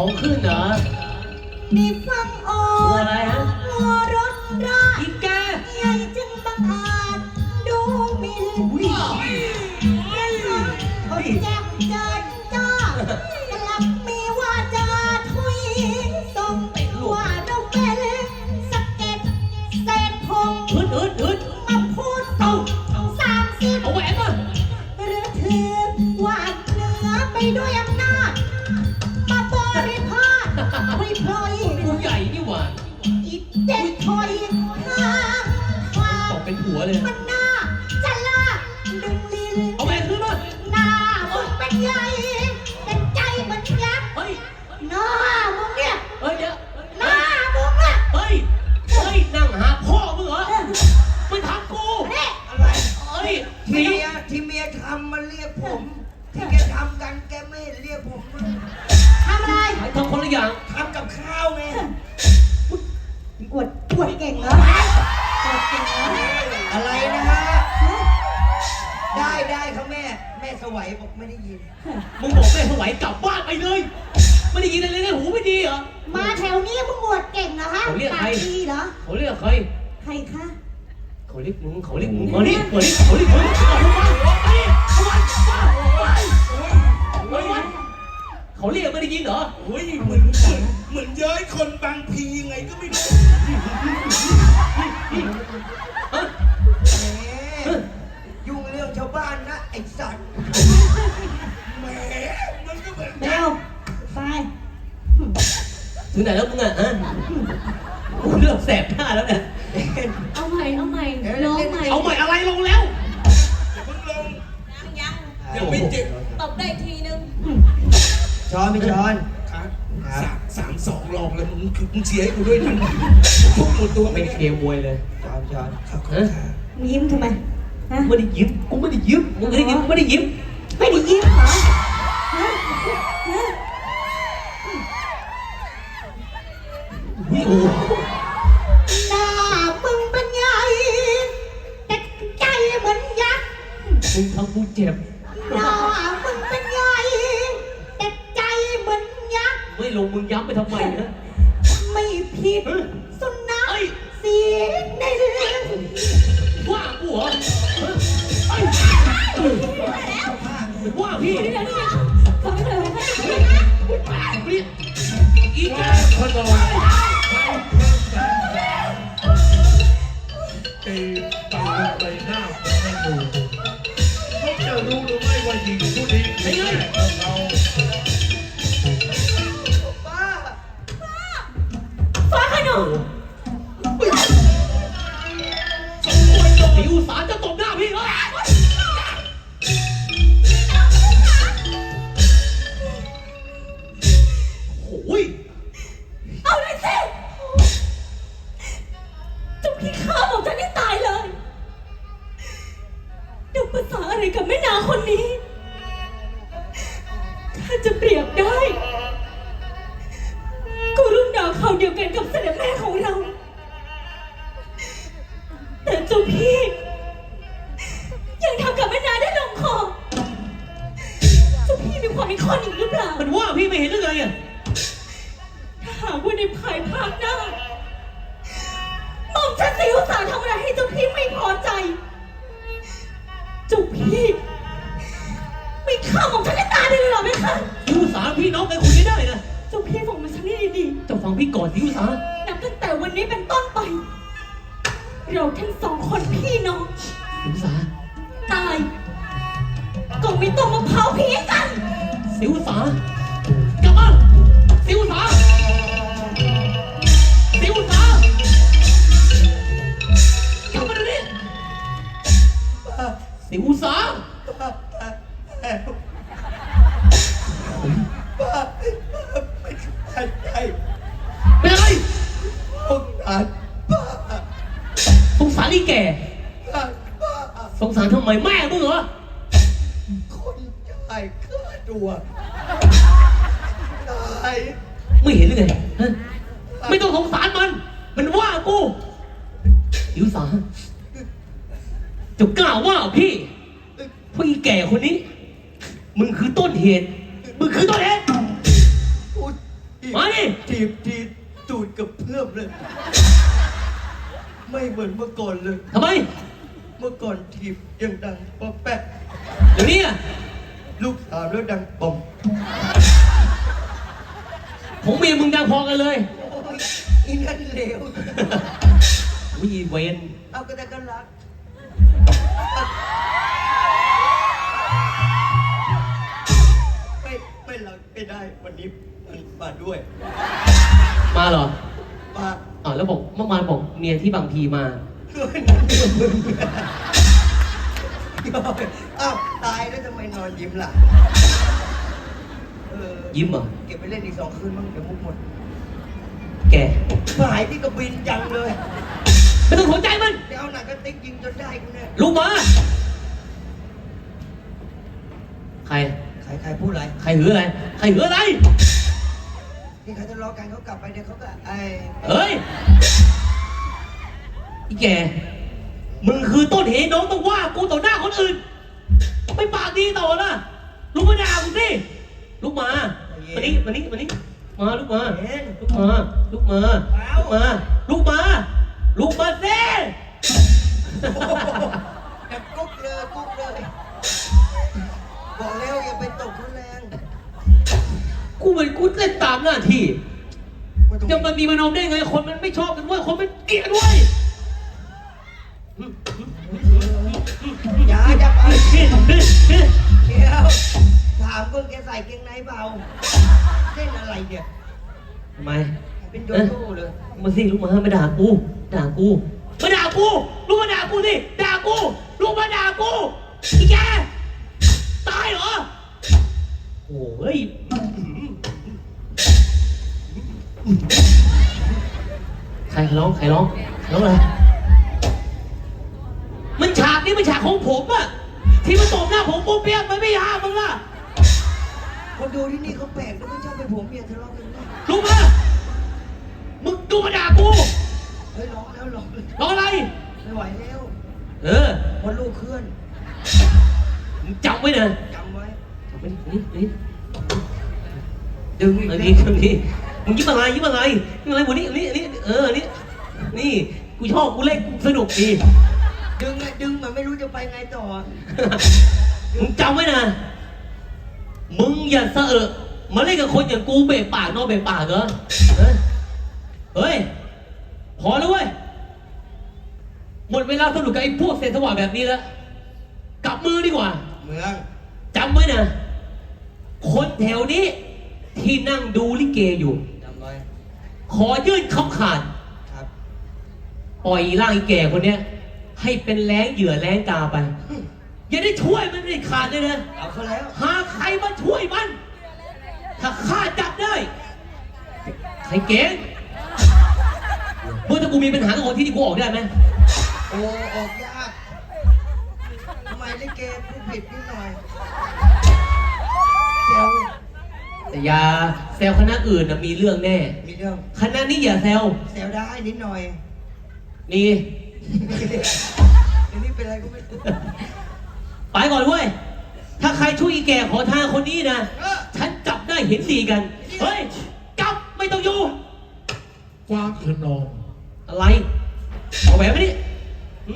ของขึ้นเหรอ ได้ฟังอ่อตัวนอะไรฮะหัวรถราอีแกใหญ่จึงบังอาจดูหมิ่นอุ้ยเฮ้ยแจ่ อยทางทาตงกเป็นหัวเลย มันหน้าจะลากดึงลิ้นเอาแหวนขึ้นมา หน้ามึงเป็นใหญ่แต่ใจมันยักษ์เฮ้ย หน้ามึงเนี่ยเฮ้ยเดี๋ยวหน้ามึงอะเฮ้ย เฮ้ย นั่งหาพ่อมึงเหรอมันทำกูเนี่ยอะไรเฮ้ยหที่นีเมียที่เมียทำมาเรียกผม ที่แกทำกันแกไม่เห็นเรียกผมมาท ได้ได้ครับแม่ แม่สวัยบอกไม่ได้ยิน มึงบอกแม่ถวายกลับบ้านไปเลย ไม่ได้ยินอะไรเลยหูไม่ดีเหรอ มาแถวนี้มึงอวดเก่งเหรอฮะเขาเรียกปาใคร กดีเหรอ เขาเรียกใคร ใครคะ เขาเรียกมึงเขาเรียกมึงเขาเรียกเขาเรียกเขาเรียกมึงเอาทำไมเอาดิเอาไว้เอาไว้เอาไว้เขาเรียกไม่ได้ยินเหรอโอ้ยเหมือนเหมือนเหมือนเย้ยคนบางพีไงก็ไม่รู้ ถึงไหนแล้วมึงอะฮะกูเริ่มแสบหน้าแล้วเนี่ย เอาใหม่ เอาใหม่ร้องใหม่เอาใหม่อะไรลงแล้ว อย่าเพิ่งลงยังเดี๋ยวไม่เจ็บตบได้ทีนึงช้อนไม่ช้อนครับสามสามสองลองแล้วมึงมึงเชียร์ให้กูด้วยนะทุกหมดตัวไปไม่เนี่ยเชียร์มวยเลยช้อนช้อนครับขอบฮะคุณค่ะยิ้มทำไมฮะ ไม่ได้ยิ้มกูไม่ได้ยิ้มมึงไม่ได้ยิ้มกูไม่ได้ยิ้ม หน้ามึงเป็นใหญ่แต่ใจเหมือนยักษ์มึงทำกูเจ็บ หน้ามึงเป็นใหญ่แต่ใจเหมือนยักษ์ไม่ลงมึงย้ำไปทำไมนะ ไม่ผิด สุนัขเสียงในเรื่องว่ากูเหรอเฮ้ยเอ้ยว่าพี่นี่นะนี่นะเขาไม่เคยนี่อีแกพนม ตีไปไปหน้าของแม่ดูเขาจะรู้หรือไม่ว่าหญิงผู้นี้เป็นแม่ของเรา ถ้าจะเปรียบได้ ก็รุ่นดาวเขาวเดียวกันกับเสด็จแม่ของเรา นนี้เป็นต้นไป เราทั้งสองคนพี่น้องสีอุตสาห์ตายก็ไม่ต้องมาเผาผีกันสีอุตสาห์กลับมาสีอุตสาห์สีอุตสาห์กลับมาเดี๋ยวนี้สีอุตสาห์ป้า สงสารทำไมแม่มึงเหรอ คนจ่ายค่าตัวตายไม่เห็นหรือไงฮะไม่ต้องสงสารมัน มันว่ากูอิวสาจะกล้าว่าพี่เพราะอีแก่คนนี้ มึงคือต้นเหตุ มึงคือต้นเหตุ กูถีบมาดิ ถีบทีตูดกับเพื่อมเลย ไม่เหมือนเมื่อก่อนเลย ทำไม เมื่อก่อนถีบยังดังป๊อปแปะเดี๋ยวนี้อะลูกสาวแล้วดังปอมผมเมียมึงดังพอกันเลยโอ้ยอีนั่นเลววีเวนเอาก็ได้ก็รักไม่ไม่รักไม่ได้วันนี้มันมาด้วย มาเหรอมา อ๋อแล้วบอกเมื่อวานบอกเมียที่บางพีมา ด้วยนั่นเองมึงอ้าวตายแล้วทำไมนอนยิ้มล่ะเออยิ้มเหรอเก็บไปเล่นอีกสองคืนมั้งเดี๋ยวมุกหมดแกหายที่กระบินจังเลย ไม่ต้องสนใจมัน เดี๋ยวเอาหนังกระติกยิงจนได้กูเนี่ยลุกมา ใคร ใครใครพูดอะไร ใครหืออะไร ใครหืออะไร ที่เขาทะเลาะกันเขากลับไปเดี๋ยวเขาก็ไอ้ เฮ้ย อีแก มึงคือต้นเหตุน้องต้องว่ากูต่อหน้าคนอื่น ไม่ปากดีต่อนะลุกมาด่ากูสิลุกมามานี้มานี้มานี้มาลุกมาเห็นลุกมาลุกมาลุกมาลุกมาลุกมาสิแบบกุ๊กเลยกุ๊กเลยบอกแล้วอย่าไปตกเขาแรงกูเหมือนกูเล่นตามหน้าที่ไม่ต้องจะมันมีมานอมได้ไง คนมันไม่ชอบกันเว้ยคนมันเกลียดเว้ย มคนแกใส่เกงในเปล่าเล่นอะไรเนี่ยทำไมเป็นโยโย่เลยมาสิลูกมามาด่ากู ด่ากู มาด่ากูลูกมาด่ากูสิ ด่ากูลูกมาด่ากูอีแกตายเหรอ โอ้ยใครร้องใครร้องร้องอะไร มันฉากนี้มันฉากของผมอะที่มันตบหน้าผมปุ๊บเปี้ยมันไม่ห้ามมึงล่ะ คนดูที่นี่เขาแปลกนะไม่ชอบไปผมเมียทะเลาะกันนะลูกมามึงดูมาด่ากูเฮ้ยร้องแล้วร้องเลยร้องอะไร ไม่ไหวแล้วเออเพราะลูกเคลื่อนมึงจำไว้นะจำไว้จำไว้นี่นี่ดึงอีกอันแล้นี้วอันนี้มึงยิ้มอะไรยิ้มอะไรยิ้มอะไรวันนี้อันนี้อันนี้เอออันนี้นี่กูชอบกูเล่นกูสนุกดีดึงอะดึงมันไม่รู้จะไปไงต่อมึงจำไว้นะ มึงอย่าเสอะมาเล่นกับคนอย่างกูเบะปากนอกเบะปากเหรอเฮ้ยเฮ้ย พอแล้วเว้ย หมดเวลาสนุกกับไอ้พวกเศษสวะแบบนี้แล้ว กลับมือดีกว่า เมืองจำไว้นะ คนแถวนี้ ที่นั่งดูลิเกอยู่ จำไว้ขอยื่นคำขาด ครับ ปล่อยร่างไอ้แก่คนเนี้ย ให้เป็นแรงเหยื่อแรงกาไป อย่าได้ช่วยมันได้ขาดเลยนะ เอาเขาแล้ว หาใครมาช่วยมัน ถ้าข้าจับได้ใครเก่งเมื่อถ้ากูมีปัญหากับคนที่นี่กูออกได้ไหมโอ้ออกยากทำไมลิเกพูดผิดนิดหน่อยเซลแต่อย่าแซวคณะอื่นนะมีเรื่องแน่ มีเรื่องคณะนี้อย่าแซวเซลได้นิดหน่อยนี่ เดี๋ยวนี้เป็นอะไรก็ไม่รู้ไป ก่อนเว้ย ถ้าใครช่วยอีแก่ขอทานคนนี้นะเออฉันจับได้เห็นดีกัน เฮ้ยกลับไม่ต้องอยู่กว้างขนองอะไรเอาแหวนไปดิหึ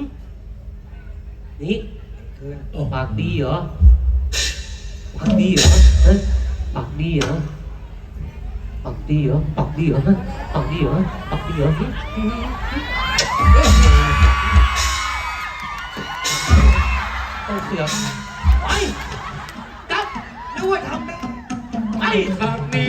นี่คืนโอ้ปากดีเหรอ ปากดีเหรอฮะปากดีเหรอ ปากดีเหรอ ปากดีเหรอฮะปากดีเหรอ ปากดีเหรอหึหึหึ ต้องเสือกไปกลับนึกว่าทำได้ไปครับ